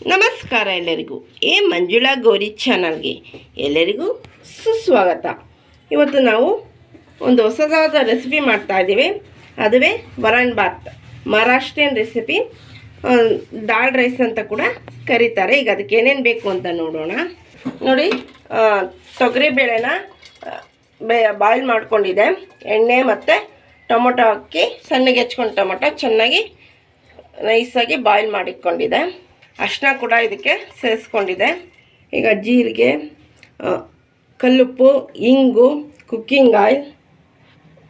ನಮಸ್ಕಾರ ಎಲ್ಲರಿಗೂ. ಎ ಮಂಜುಳಾ ಗೌರಿ ಚಾನಲ್ಗೆ ಎಲ್ಲರಿಗೂ ಸುಸ್ವಾಗತ. ಇವತ್ತು ನಾವು ಒಂದು ಹೊಸದಾದ ರೆಸಿಪಿ ಮಾಡ್ತಾ ಇದ್ದೀವಿ. ಅದುವೇ ವರಣ್ ಬಾತ್ ಮಹಾರಾಷ್ಟ್ರೀಯನ್ ರೆಸಿಪಿ. ದಾಳ್ ರೈಸ್ ಅಂತ ಕೂಡ ಕರೀತಾರೆ. ಈಗ ಅದಕ್ಕೆ ಏನೇನು ಬೇಕು ಅಂತ ನೋಡೋಣ. ನೋಡಿ ತೊಗರಿ ತೊಗರಿಬೇಳೆನ ಆ, ಬೇ ಬಾಯ್ಲ್ ಮಾಡ್ಕೊಂಡಿದೆ. ಎಣ್ಣೆ ಮತ್ತು ಟೊಮೊಟೊ ಹಾಕಿ ಸಣ್ಣಗೆ ಹೆಚ್ಕೊಂಡು ಟೊಮೊಟೊ ಚೆನ್ನಾಗಿ ನೈಸಾಗಿ ಬಾಯ್ಲ್ ಮಾಡಿಟ್ಕೊಂಡಿದೆ. ಅರ್ಶಿನ ಕೂಡ ಇದಕ್ಕೆ ಸೇರಿಸ್ಕೊಂಡಿದೆ. ಈಗ ಜೀರಿಗೆ ಕಲ್ಲುಪ್ಪು, ಇಂಗು, ಕುಕ್ಕಿಂಗ್ ಆಯಿಲ್,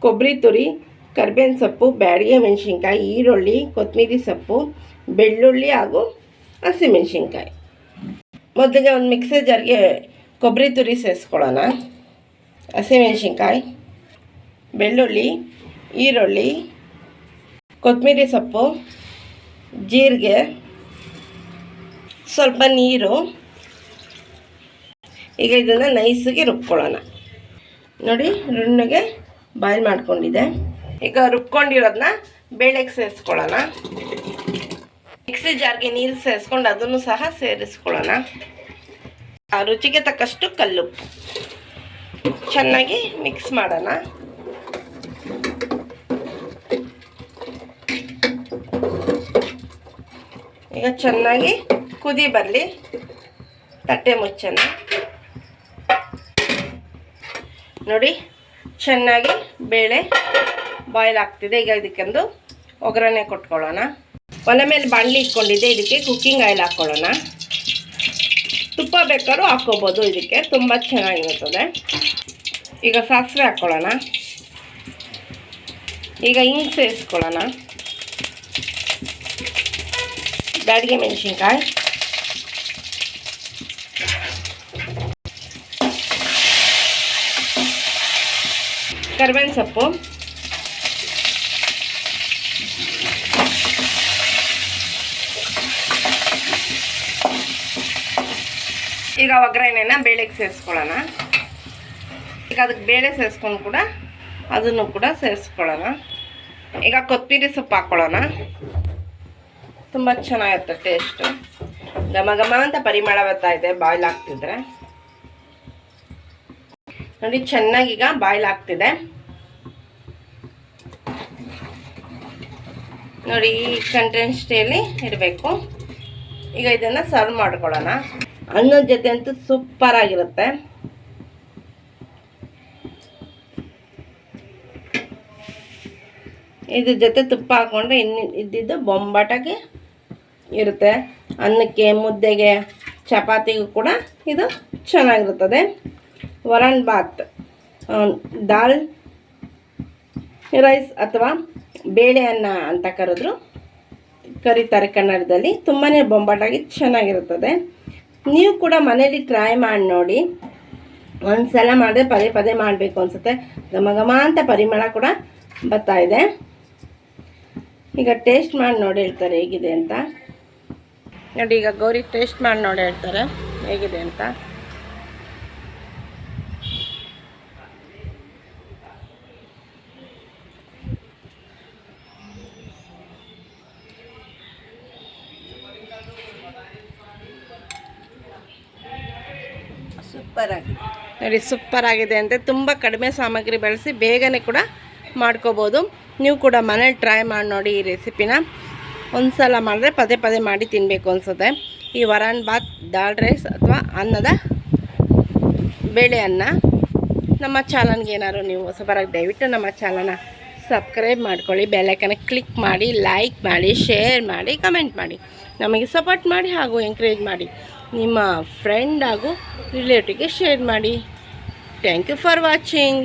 ಕೊಬ್ಬರಿ ತುರಿ, ಕರ್ಬೇವಿನ ಸೊಪ್ಪು, ಬ್ಯಾಡಿಗೆ ಮೆಣಸಿನ್ಕಾಯಿ, ಈರುಳ್ಳಿ ಕೊತ್ತಂಬರಿ ಸೊಪ್ಪು, ಬೆಳ್ಳುಳ್ಳಿ ಹಾಗೂ ಹಸಿಮೆಣ್ಸಿನ್ಕಾಯಿ ಮೊದಲಿಗೆ ಒಂದು ಮಿಕ್ಸರ್ ಜಾರ್ಗೆ ಕೊಬ್ಬರಿ ತುರಿ ಸೇರಿಸ್ಕೊಳ್ಳೋಣ. ಹಸಿಮೆಣ್ಸಿನ್ಕಾಯಿ ಬೆಳ್ಳುಳ್ಳಿ, ಈರುಳ್ಳಿ ಕೊತ್ತಂಬರಿ ಸೊಪ್ಪು, ಜೀರಿಗೆ ಸ್ವಲ್ಪ ನೀರು. ಈಗ ಇದನ್ನು ನೈಸಿಗೆ ರುಬ್ಕೊಳ್ಳೋಣ. ನೋಡಿ, ರುಣ್ಣಗೆ ಬಾಯ್ಲ್ ಮಾಡ್ಕೊಂಡಿದೆ ಈಗ ರುಬ್ಕೊಂಡಿರೋದನ್ನ ಬೇಳೆಗೆ ಸೇರಿಸ್ಕೊಳ್ಳೋಣ. ಮಿಕ್ಸಿ ಜಾರ್ಗೆ ನೀರು ಸೇರಿಸ್ಕೊಂಡು ಅದನ್ನು ಸಹ ಸೇರಿಸ್ಕೊಳ್ಳೋಣ. ರುಚಿಗೆ ತಕ್ಕಷ್ಟು ಕಲ್ಲುಪ್ಪು ಚೆನ್ನಾಗಿ ಮಿಕ್ಸ್ ಮಾಡೋಣ. ಈಗ ಚೆನ್ನಾಗಿ ಕುದಿ ಬರಲಿ. ತಟ್ಟೆ ಮುಚ್ಚನ ನೋಡಿ, ಚೆನ್ನಾಗಿ ಬೇಳೆ ಬಾಯ್ಲ್ ಆಗ್ತಿದೆ. ಈಗ ಇದಕ್ಕೊಂದು ಒಗ್ಗರಣೆ ಕೊಟ್ಕೊಳ್ಳೋಣ. ಒಲೆ ಮೇಲೆ ಬಾಣಲಿ ಇಟ್ಕೊಂಡಿದ್ದೆ. ಇದಕ್ಕೆ ಕುಕ್ಕಿಂಗ್ ಆಯಿಲ್ ಹಾಕ್ಕೊಳ್ಳೋಣ. ತುಪ್ಪ ಬೇಕಾದ್ರೂ ಹಾಕ್ಕೋಬೋದು. ಇದಕ್ಕೆ ತುಂಬ ಚೆನ್ನಾಗಿರುತ್ತದೆ. ಈಗ ಸಾಸಿವೆ ಹಾಕ್ಕೊಳ್ಳೋಣ. ಈಗ ಹಿಂಗೆ ಸೇರಿಸ್ಕೊಳ್ಳೋಣ ಬ್ಯಾಡಿಗೆ ಮೆಣಸಿನ್ಕಾಯಿ. ಕರ್ಬೇವಿನ ಸೊಪ್ಪು. ಈಗ ಒಗ್ಗರಣೆನ ಬೇಳೆಗೆ ಸೇರಿಸ್ಕೊಳ್ಳೋಣ. ಈಗ ಅದಕ್ಕೆ ಬೇಳೆ ಸೇರಿಸ್ಕೊಂಡು ಕೂಡ ಅದನ್ನು ಕೂಡ ಸೇರಿಸ್ಕೊಳ್ಳೋಣ. ಈಗ ಕೊತ್ತಂಬರಿ ಸೊಪ್ಪು ಹಾಕ್ಕೊಳ್ಳೋಣ ತುಂಬ ಚೆನ್ನಾಗಿರುತ್ತೆ ಟೇಸ್ಟು ಘಮ ಘಮ ಅಂತ ಪರಿಮಳ ಬರ್ತಾ ಇದೆ ಬಾಯ್ಲ್ ಆಗ್ತಿದ್ರೆ. ನೋಡಿ ಚೆನ್ನಾಗೀಗ ಬಾಯ್ಲ್ ಆಗ್ತಿದೆ. ನೋಡಿ, ಈ ಕಂಟೆನ್ಸ್ಟೇಲಿ ಇರಬೇಕು. ಈಗ ಇದನ್ನು ಸರ್ವ್ ಮಾಡ್ಕೊಳ್ಳೋಣ. ಅನ್ನದ ಜೊತೆ ಅಂತೂ ಸೂಪರ್ ಆಗಿರುತ್ತೆ. ಇದ್ರ ಜೊತೆ ತುಪ್ಪ ಹಾಕ್ಕೊಂಡ್ರೆ ಇನ್ನು ಇದ್ದಿದ್ದು ಬೊಂಬಾಟಾಗಿ ಇರುತ್ತೆ. ಅನ್ನಕ್ಕೆ, ಮುದ್ದೆಗೆ, ಚಪಾತಿಗೂ ಕೂಡ ಇದು ಚೆನ್ನಾಗಿರುತ್ತದೆ. ವರಣ್ ಬಾತ್ ದಾಲ್, ರೈಸ್ ಅಥವಾ ಬೇಳೆ ಅನ್ನ ಅಂತ ಕರೆದ್ರು. ಕರೀತಾರೆ ಕನ್ನಡದಲ್ಲಿ ತುಂಬಾ ಬೊಂಬಾಟಾಗಿ ಚೆನ್ನಾಗಿರುತ್ತದೆ. ನೀವು ಕೂಡ ಮನೇಲಿ ಟ್ರೈ ಮಾಡಿ ನೋಡಿ. ಒಂದು ಸಲ ಮಾಡಿದ್ರೆ ಪದೇ ಪದೇ ಮಾಡಬೇಕು ಅನಿಸುತ್ತೆ. ಘಮ ಘಮ ಅಂತ ಪರಿಮಳ ಕೂಡ ಬರ್ತಾ ಇದೆ. ಈಗ ಟೇಸ್ಟ್ ಮಾಡಿ ನೋಡಿ ಹೇಳ್ತಾರೆ ಹೇಗಿದೆ ಅಂತ. ನೋಡಿ, ಈಗ ಗೌರಿ ಟೇಸ್ಟ್ ಮಾಡಿ ನೋಡಿ ಹೇಳ್ತಾರೆ ಹೇಗಿದೆ ಅಂತ. ಸೂಪರ್ ಆಗಿದೆ ನೋಡಿ ಸೂಪರ್ ಆಗಿದೆ ಅಂತೆ ತುಂಬ ಕಡಿಮೆ ಸಾಮಗ್ರಿ ಬಳಸಿ ಬೇಗನೆ ಕೂಡ ಮಾಡ್ಕೋಬೋದು. ನೀವು ಕೂಡ ಮನೇಲಿ ಟ್ರೈ ಮಾಡಿ ನೋಡಿ ಈ ರೆಸಿಪಿನ ಒಂದು ಸಲ ಮಾಡಿದ್ರೆ ಪದೇ ಪದೇ ಮಾಡಿ ತಿನ್ನಬೇಕು ಅನಿಸುತ್ತೆ. ಈ ವರಾನ್ ಬಾತ್, ದಾಲ್ ರೈಸ್ ಅಥವಾ ಅನ್ನದ ಬೇಳೆ ಅನ್ನ ನಮ್ಮ ಚಾನಲ್ಗೆ ಏನಾದ್ರು ನೀವು ಹೊಸಬರಾಗಿ ದಯವಿಟ್ಟು ನಮ್ಮ ಚಾನಲ್ನ ಸಬ್ಸ್ಕ್ರೈಬ್ ಮಾಡ್ಕೊಳ್ಳಿ. ಬೆಲ್ಲೈಕನ ಕ್ಲಿಕ್ ಮಾಡಿ ಲೈಕ್ ಮಾಡಿ ಶೇರ್ ಮಾಡಿ ಕಮೆಂಟ್ ಮಾಡಿ. ನಮಗೆ ಸಪೋರ್ಟ್ ಮಾಡಿ ಹಾಗೂ ಎಂಕರೇಜ್ ಮಾಡಿ. ನಿಮ್ಮ ಫ್ರೆಂಡ್ ಹಾಗೂ ರಿಲೇಟಿವ್ಗೆ ಶೇರ್ ಮಾಡಿ. Thank you for watching